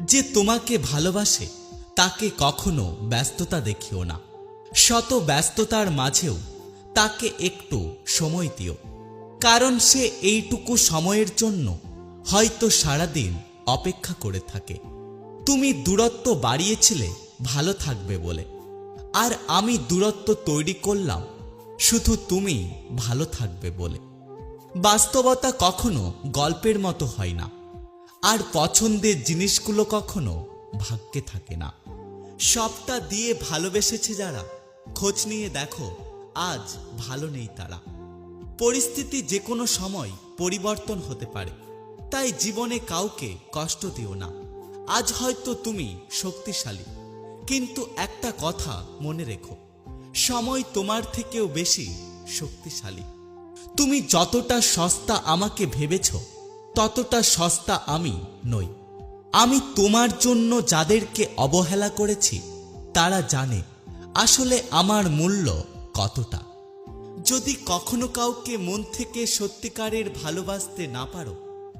যে তোমাকে ভালোবাসে, তাকে কখনো ব্যস্ততা দেখিও না। শত ব্যস্ততার মাঝেও তাকে একটু সময় দিও। কারণ সে এইটুকু সময়ের জন্য হয়তো সারাদিন অপেক্ষা করে থাকে। তুমি দূরত্ব বাড়িয়েছিলে ভালো থাকবে বলে। আর আমি দূরত্ব তৈরি করলাম শুধু তুমি ভালো থাকবে বলে। বাস্তবতা কখনো গল্পের মতো হয় না। আর পছন্দের জিনিসগুলো কখনো ভাগ্যে থাকে না। সবটা দিয়ে ভালোবেসেছে যারা। খোঁজ নিয়ে দেখো, আজ ভালো নেই তারা। পরিস্থিতি যে কোনো সময় পরিবর্তন হতে পারে। তাই জীবনে কাউকে কষ্ট দিও না। আজ হয়তো তুমি শক্তিশালী। কিন্তু একটা কথা মনে রেখো, সময় তোমার থেকেও বেশি শক্তিশালী। তুমি যতটা সস্তা আমাকে ভেবেছ ততটা সস্তা আমি নই। আমি তোমার জন্য যাদেরকে অবহেলা করেছি, তারা জানে আসলে আমার মূল্য কতটা। যদি কখনো কাউকে মন থেকে সত্যিকারের ভালোবাসতে না পারো,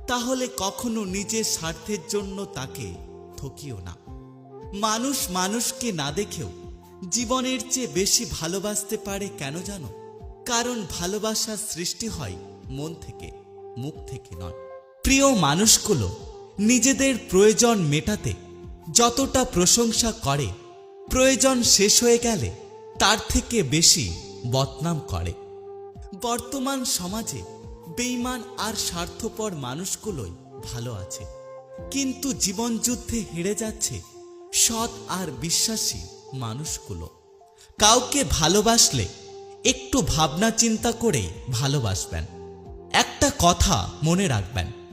তাহলে কখনো নিজের স্বার্থের জন্য তাকে ঠকিও না। মানুষ মানুষকে না দেখেও জীবনের চেয়ে বেশি ভালোবাসতে পারে কেন জানো? কারণ ভালোবাসার সৃষ্টি হয় মন থেকে, মুখ থেকে নয়। প্রিয় মানুষগুলো নিজেদের প্রয়োজন মেটাতে যতটা প্রশংসা করে, প্রয়োজন শেষ হয়ে গেলে তার থেকে বেশি বদনাম করে। বর্তমান সমাজে বেইমান আর স্বার্থপর মানুষগুলোই ভালো আছে। কিন্তু জীবনযুদ্ধে হেরে যাচ্ছে সৎ আর বিশ্বাসী মানুষগুলো। কাউকে ভালোবাসলে একটু ভাবনা চিন্তা করে ভালোবাসবেন। একটা কথা মনে রাখবেন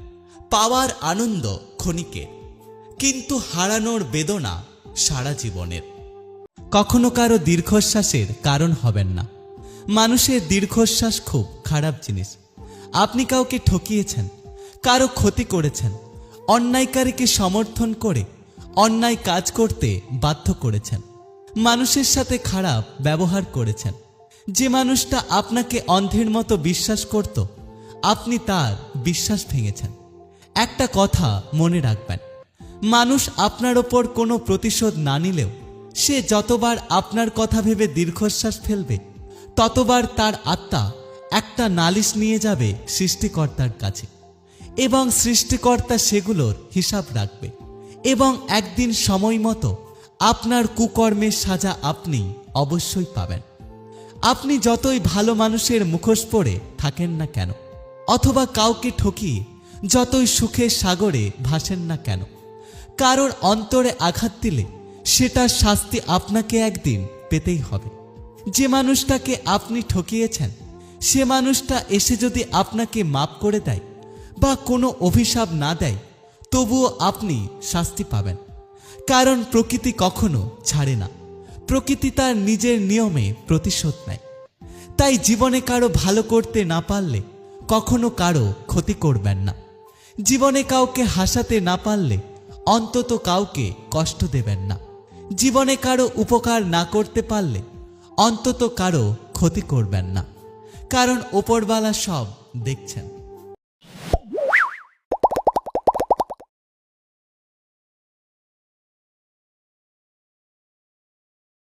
পাওয়ার আনন্দ ক্ষণিকের, কিন্তু হারানোর বেদনা সারা জীবনের। কখনো কারও দীর্ঘশ্বাসের কারণ হবেন না। মানুষের দীর্ঘশ্বাস খুব খারাপ জিনিস। আপনি কাউকে ঠকিয়েছেন, কারও ক্ষতি করেছেন, অন্যায়কারীকে সমর্থন করে অন্যায় কাজ করতে বাধ্য করেছেন। মানুষের সাথে খারাপ ব্যবহার করেছেন। যে মানুষটা আপনাকে অন্ধের মতো বিশ্বাস করত, আপনি তার বিশ্বাস ভেঙেছেন। একটা কথা মনে রাখবেন। মানুষ আপনার ওপর কোনো প্রতিশোধ না নিলেও সে যতবার আপনার কথা ভেবে দীর্ঘশ্বাস ফেলবে, ততবার তার আত্মা একটা নালিশ নিয়ে যাবে সৃষ্টিকর্তার কাছে এবং সৃষ্টিকর্তা সেগুলোর হিসাব রাখবে এবং একদিন সময় মতো আপনার কুকর্মের সাজা আপনি অবশ্যই পাবেন। আপনি যতই ভালো মানুষের মুখোশ পরে থাকেন না কেন, অথবা কাউকে ঠকিয়ে যতই সুখের সাগরে ভাসেন না কেন, কারোর অন্তরে আঘাত দিলে সেটার শাস্তি আপনাকে একদিন পেতেই হবে। যে মানুষটাকে আপনি ঠকিয়েছেন, সে মানুষটা এসে যদি আপনাকে মাপ করে দেয় বা কোনো অভিশাপ না দেয়, তবুও আপনি শাস্তি পাবেন। কারণ প্রকৃতি কখনো ছাড়ে না। প্রকৃতি তার নিজের নিয়মে প্রতিশোধ নেয়। তাই জীবনে কারও ভালো করতে না পারলে কখনো কারও ক্ষতি করবেন না। জীবনে কাউকে হাসাতে না পারলে অন্তত কাউকে কষ্ট দেবেন না। জীবনে কারও উপকার না করতে পারলে অন্তত কারও ক্ষতি করবেন না। কারণ ওপরওয়ালা সব দেখছেন।